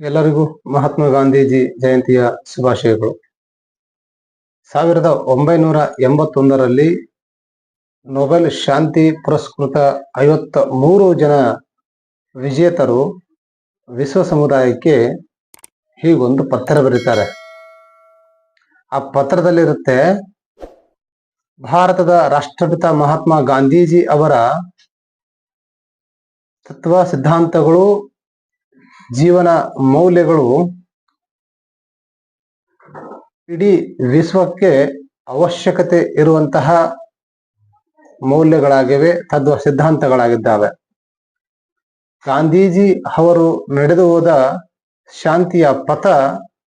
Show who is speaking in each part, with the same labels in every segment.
Speaker 1: ಎಲ್ಲರಿಗೂ ಮಹಾತ್ಮ ಗಾಂಧೀಜಿ ಜಯಂತಿಯ ಶುಭಾಶಯಗಳು. ಸಾವಿರದ ಒಂಬೈನೂರ ಎಂಬತ್ತೊಂದರಲ್ಲಿ ನೊಬೆಲ್ ಶಾಂತಿ ಪುರಸ್ಕೃತ ಐವತ್ತ ಮೂರು ಜನ ವಿಜೇತರು ವಿಶ್ವ ಸಮುದಾಯಕ್ಕೆ ಹೀಗೊಂದು ಪತ್ರ ಬರೀತಾರೆ. ಆ ಪತ್ರದಲ್ಲಿರುತ್ತೆ, ಭಾರತದ ರಾಷ್ಟ್ರಪಿತ ಮಹಾತ್ಮ ಗಾಂಧೀಜಿ ಅವರ ತತ್ವ ಸಿದ್ಧಾಂತಗಳು ಜೀವನ ಮೌಲ್ಯಗಳು ಇಡೀ ವಿಶ್ವಕ್ಕೆ ಅವಶ್ಯಕತೆ ಇರುವಂತಹ ಮೌಲ್ಯಗಳಾಗಿವೆ ತತ್ವ ಸಿದ್ಧಾಂತಗಳಾಗಿದ್ದಾವೆ. ಗಾಂಧೀಜಿ ಅವರು ನಡೆದು ಹೋದ ಶಾಂತಿಯ ಪಥ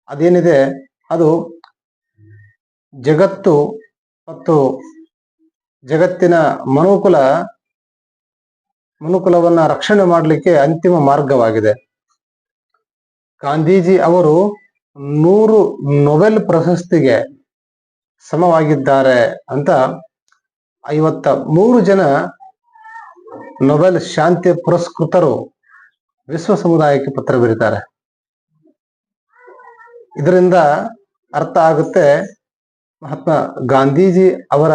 Speaker 1: ಅದೇನಿದೆ? ಅದು ಜಗತ್ತು ಮತ್ತು ಜಗತ್ತಿನ ಮನುಕುಲ, ಮನುಕುಲವನ್ನ ರಕ್ಷಣೆ ಮಾಡಲಿಕ್ಕೆ ಅಂತಿಮ ಮಾರ್ಗವಾಗಿದೆ. ಗಾಂಧೀಜಿ ಅವರು ನೂರು ನೊಬೆಲ್ ಪ್ರಶಸ್ತಿಗೆ ಸಮವಾಗಿದ್ದಾರೆ ಅಂತ ಐವತ್ತ ಮೂರು ಜನ ನೊಬೆಲ್ ಶಾಂತಿ ಪುರಸ್ಕೃತರು ವಿಶ್ವ ಸಮುದಾಯಕ್ಕೆ ಪತ್ರ ಬರೀತಾರೆ. ಇದರಿಂದ ಅರ್ಥ ಆಗುತ್ತೆ ಮಹಾತ್ಮ ಗಾಂಧೀಜಿ ಅವರ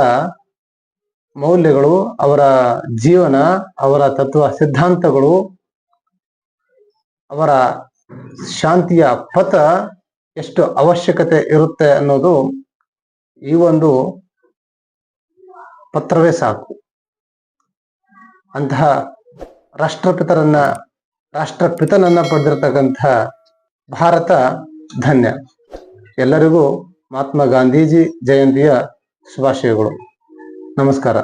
Speaker 1: ಮೌಲ್ಯಗಳು, ಅವರ ಜೀವನ, ಅವರ ತತ್ವ, ಸಿದ್ಧಾಂತಗಳು, ಅವರ ಶಾಂತಿಯ ಪಥ ಎಷ್ಟು ಅವಶ್ಯಕತೆ ಇರುತ್ತೆ ಅನ್ನೋದು ಈ ಒಂದು ಪತ್ರವೇ ಸಾಕು. ಅಂತಹ ರಾಷ್ಟ್ರಪಿತರನ್ನ, ರಾಷ್ಟ್ರಪಿತನನ್ನ ಪಡೆದಿರತಕ್ಕಂತಹ ಭಾರತ ಧನ್ಯ. ಎಲ್ಲರಿಗೂ ಮಹಾತ್ಮ ಗಾಂಧೀಜಿ ಜಯಂತಿಯ ಶುಭಾಶಯಗಳು. ನಮಸ್ಕಾರ.